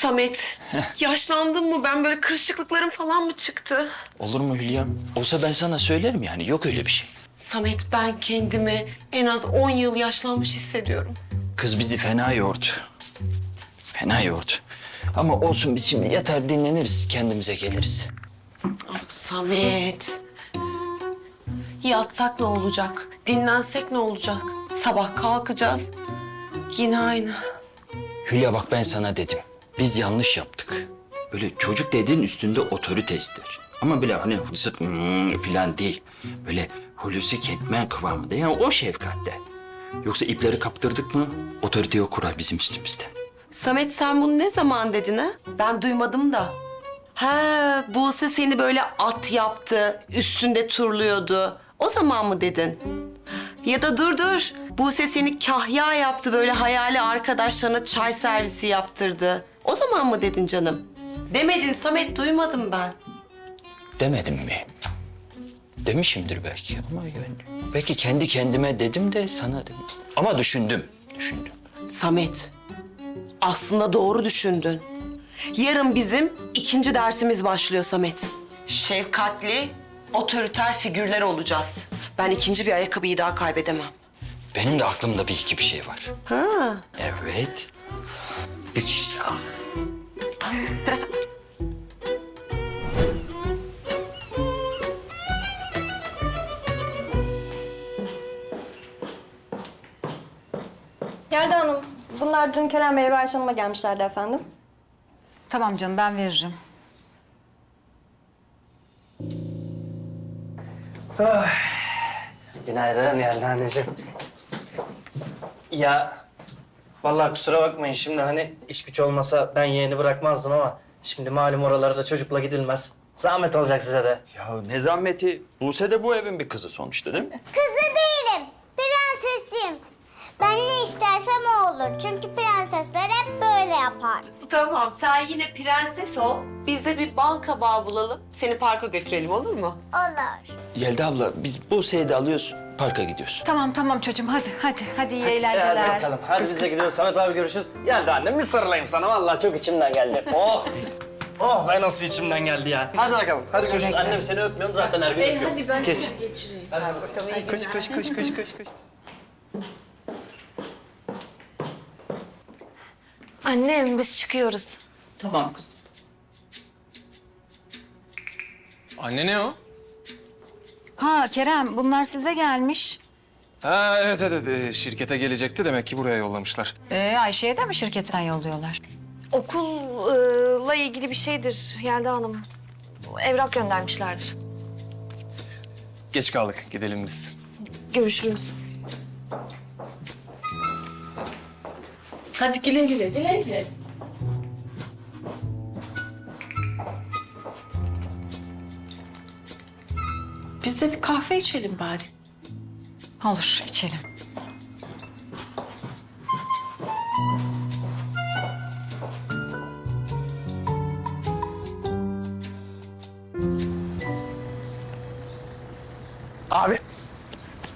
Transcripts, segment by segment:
Samet, yaşlandın mı? Ben böyle kırışıklıklarım falan mı çıktı? Olur mu Hülya'm? Olsa ben sana söylerim yani. Yok öyle bir şey. Samet, ben kendimi en az 10 yıl yaşlanmış hissediyorum. Kız bizi fena yordu. Fena yordu. Ama olsun biz şimdi yatar dinleniriz. Kendimize geliriz. Ah Samet. Yatsak ne olacak? Dinlensek ne olacak? Sabah kalkacağız. Yine aynı. Hülya bak ben sana dedim. Biz yanlış yaptık. Böyle çocuk dediğin üstünde otorite ister. Ama bile hani hırsıt hmm, falan değil. Böyle Hulusi Kentmen kıvamında. Yani o şefkatte. Yoksa ipleri kaptırdık mı otorite o kurar bizim üstümüzde. Samet sen bunu ne zaman dedin ha? Ben duymadım da. Ha, Buse seni böyle at yaptı, üstünde turluyordu. O zaman mı dedin? Ya da dur dur. Buse seni kahya yaptı, böyle hayali arkadaşlarına çay servisi yaptırdı. O zaman mı dedin canım? Demedin Samet, duymadım ben. Demedim mi? Demişimdir belki ama yani belki kendi kendime dedim de sana dedim. Ama düşündüm, düşündüm. Samet, aslında doğru düşündün. Yarın bizim ikinci dersimiz başlıyor Samet. Şefkatli, otoriter figürler olacağız. Ben ikinci bir ayakkabıyı daha kaybedemem. Benim de aklımda bir iki bir şey var. Ha, Evet. Yelda Hanım, bunlar dün Kerem Bey'e ve Ayşe Hanım'a gelmişlerdi efendim. Tamam canım ben veririm. Günaydın Yelda anneciğim. Ya vallahi kusura bakmayın şimdi hani iş güç olmasa ben yeğeni bırakmazdım ama şimdi malum oralara da çocukla gidilmez. Zahmet olacak size de. Ya ne zahmeti. Buse de bu evin bir kızı sonuçta değil mi? Kızı değilim. Prensesim. Ben ne istersem o olur. Çünkü yapar. tamam. Sen yine prenses ol. Biz de bir bal kabağı bulalım. Seni parka götürelim olur mu? Olur. Yelda abla biz Buse'yi de alıyoruz, parka gidiyoruz. Tamam tamam çocuğum hadi hadi hadi iyi Hadi eğlenceler. bakalım. Hadi biz de gidiyoruz. Samet abi görüşürüz. Yelda annem bir sarılayım sana. Vallahi çok içimden geldi. Oh. Oh be nasıl içimden geldi ya. Hadi bakalım. Hadi görüşürüz. Annem seni öpmüyorum zaten her gün öpüyorum. Hadi ben Geç. sizi geçireyim. Koş koş koş koş koş koş. Annem biz çıkıyoruz. Tamam kızım. Anne ne o? Ha Kerem bunlar size gelmiş. Ha evet evet evet. şirkete gelecekti demek ki buraya yollamışlar. Ee, Ayşe'ye de mi şirketten yolluyorlar? Okulla ilgili bir şeydir Yelda Hanım. Evrak göndermişlerdir. Geç kaldık gidelim biz. Görüşürüz. Hadi güle güle, güle güle. Biz de bir kahve içelim bari. Olur içelim. Abi.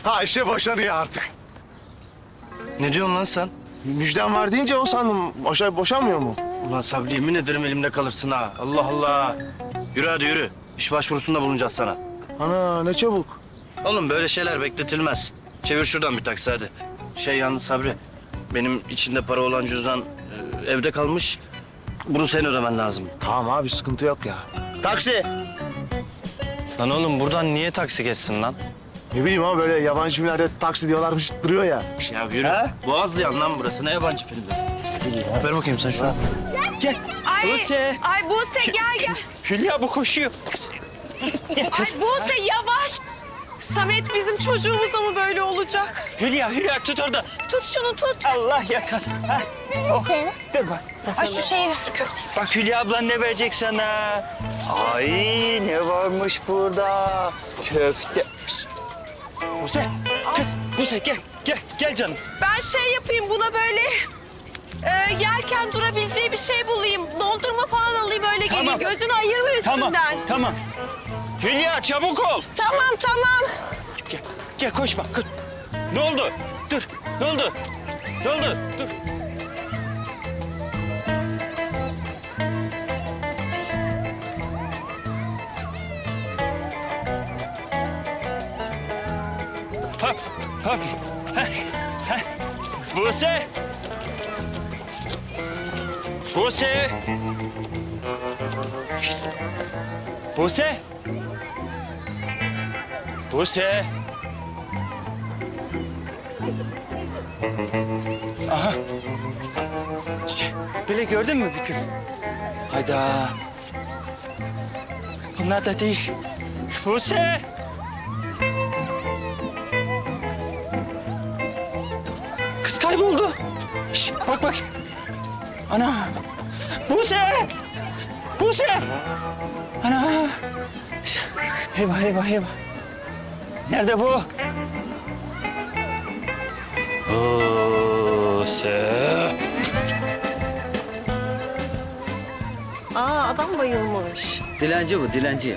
Ayşe boşanıyor artık. Ne diyorsun lan sen? Müjden var deyince o sandım. Boşa, boşanmıyor mu? Ulan Sabri yemin ederim elimde kalırsın ha. Allah Allah. Yürü hadi yürü. İş başvurusunda bulunacağız sana. Ana ne çabuk. Oğlum böyle şeyler bekletilmez. Çevir şuradan bir taksi hadi. Şey yalnız Sabri, benim içinde para olan cüzdan e, evde kalmış. Bunu sen ödemen lazım. Tamam abi sıkıntı yok ya. Taksi. Lan oğlum buradan niye taksi geçsin lan? Ne bileyim ama böyle yabancı filmlerde taksi diyorlarmış duruyor ya. Ya yürü. Boğazlayan lan burası. Ne yabancı filmleri? Ver bakayım sen şunu. Gel. Buse. Ay Buse gel gel. Hülya bu koşuyor. Gel Ay kız. Buse yavaş. Samet bizim çocuğumuzla mı böyle olacak? Hülya, Hülya tut orada. Tut şunu tut. Allah yakar. Ha. Oh. Dur bak. Ay şu şeyi ver köfte. Bak Hülya ablan ne verecek sana? Ay ne varmış burada? Köfte. Buse, kız, Buse gel, gel, gel canım. Ben şey yapayım buna böyle e, yerken durabileceği bir şey bulayım. Dondurma falan alayım öyle Tamam. geleyim. Gözünü ayırma üstünden. Tamam, tamam. Hülya çabuk ol. Tamam tamam. Gel, gel koşma. Koş. Ne oldu? Dur, ne oldu? Ne oldu? Dur. Hop. Heh, heh. Buse. Buse. Buse. Buse. Aha. Şey, böyle gördün mü bir kız? Hayda. Bunlar da değil. Buse. Kız kayboldu. Şş, bak bak. Ana. Buse. Buse. Ana. Şş, Eyvah eyvah eyvah. Nerede bu? Buse. Aa adam bayılmış. Dilenci bu dilenci.